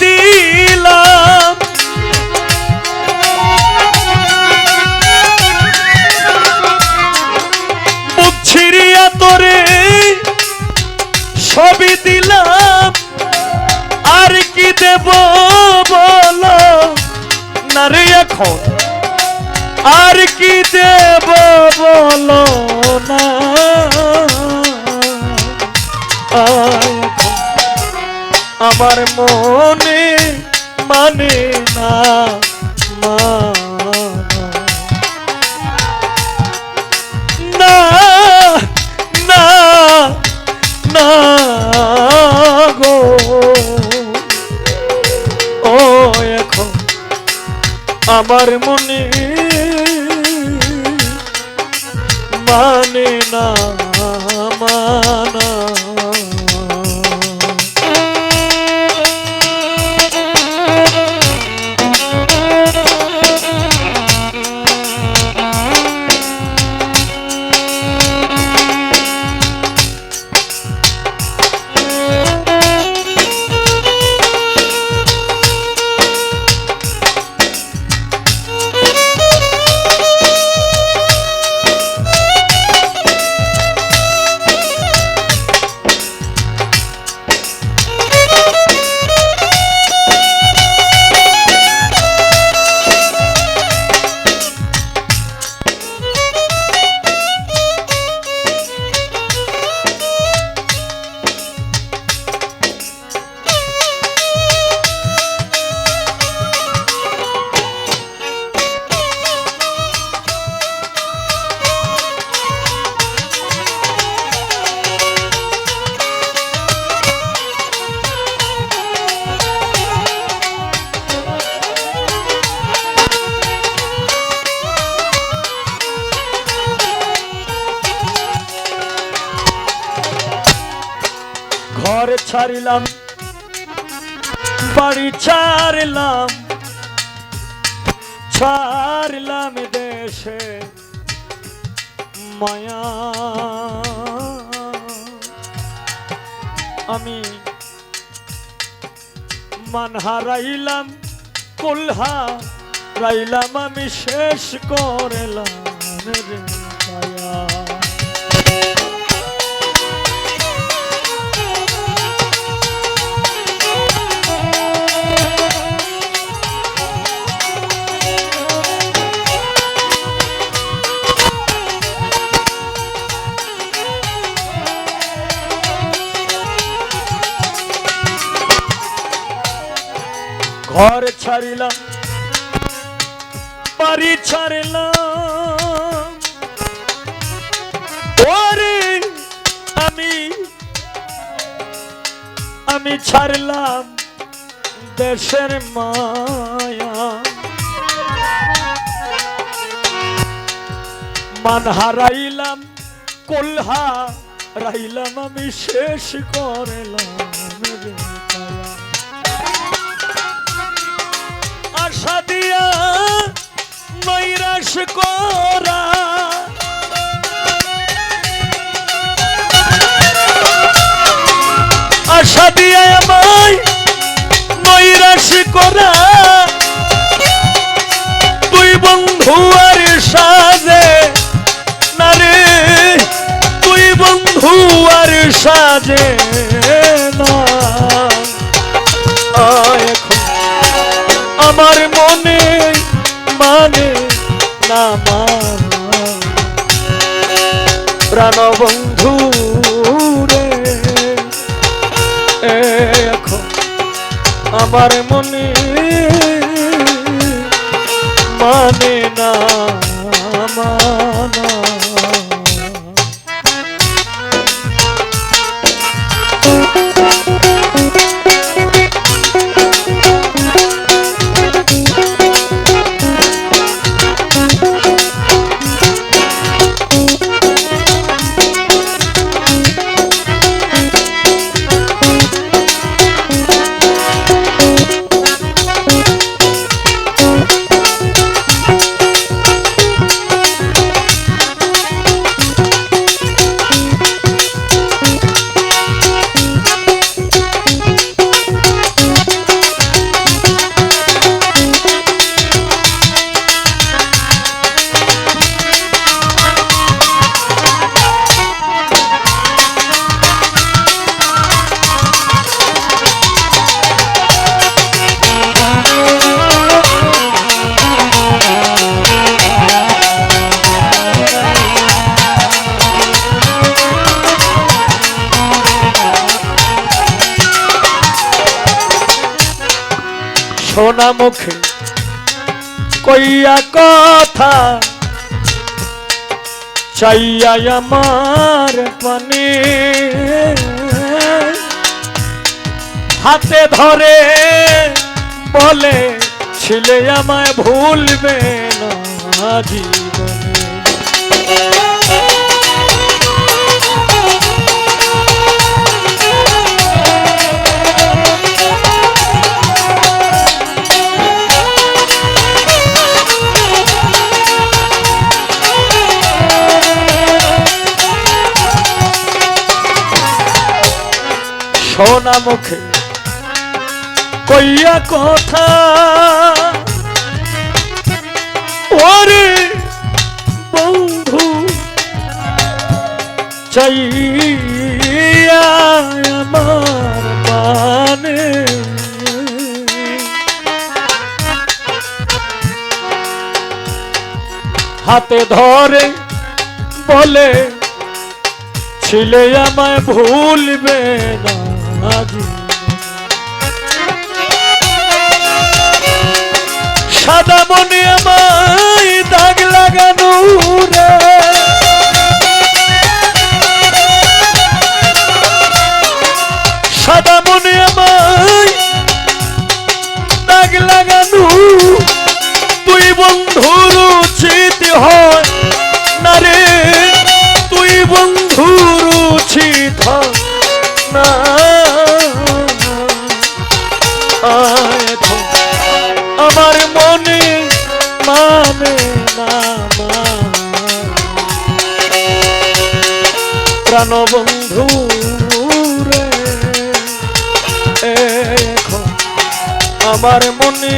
দিলাম। মুখ ছিড়িয়া তোরে সবই দিলাম। আর কি দেব বলো? না রে এখন আর কি মানে ঘর ছাড়িলাম, বাড়ি ছাড়লাম ছাড়লাম দেশে মায়া। আমি মান হারাইলাম, কুলহা রাইলাম, আমি শেষ করলাম রে। ঘর ছাড়িলাম, বাড়ি ছাড়লাম। ওরে, আমি আমি ছাড়লাম দেশের মায়া। মান হারাইলাম, কলহা রাইলাম আমি শেষ করলাম। নৈরাশ করা। তুই বন্ধু আর সাজে না রে তুই বন্ধু আর সাজে না আমার মনে মানে না মানা। প্রাণ বন্ধু আমার সোনা মুখে কইয়া কথা, চাইয়া আমার পানে। হাতে ধরে বলে, ছিলে আমায় ভুলবে না জীবনে। সোনা মুখে কইয়া কথা। ওরে বন্ধু, চাইয়া আমার মানে হাতে ধরে বলে, ছিলে আমায় ভুলবে না। সাদা মনে আমায় দাগ লাগানো রে। সাদা মনে আমায় দাগ লাগানো, তুই বন্ধুর উচিত হয়। না রে, তুই বন্ধুর প্রাণ বন্ধু আমার মনে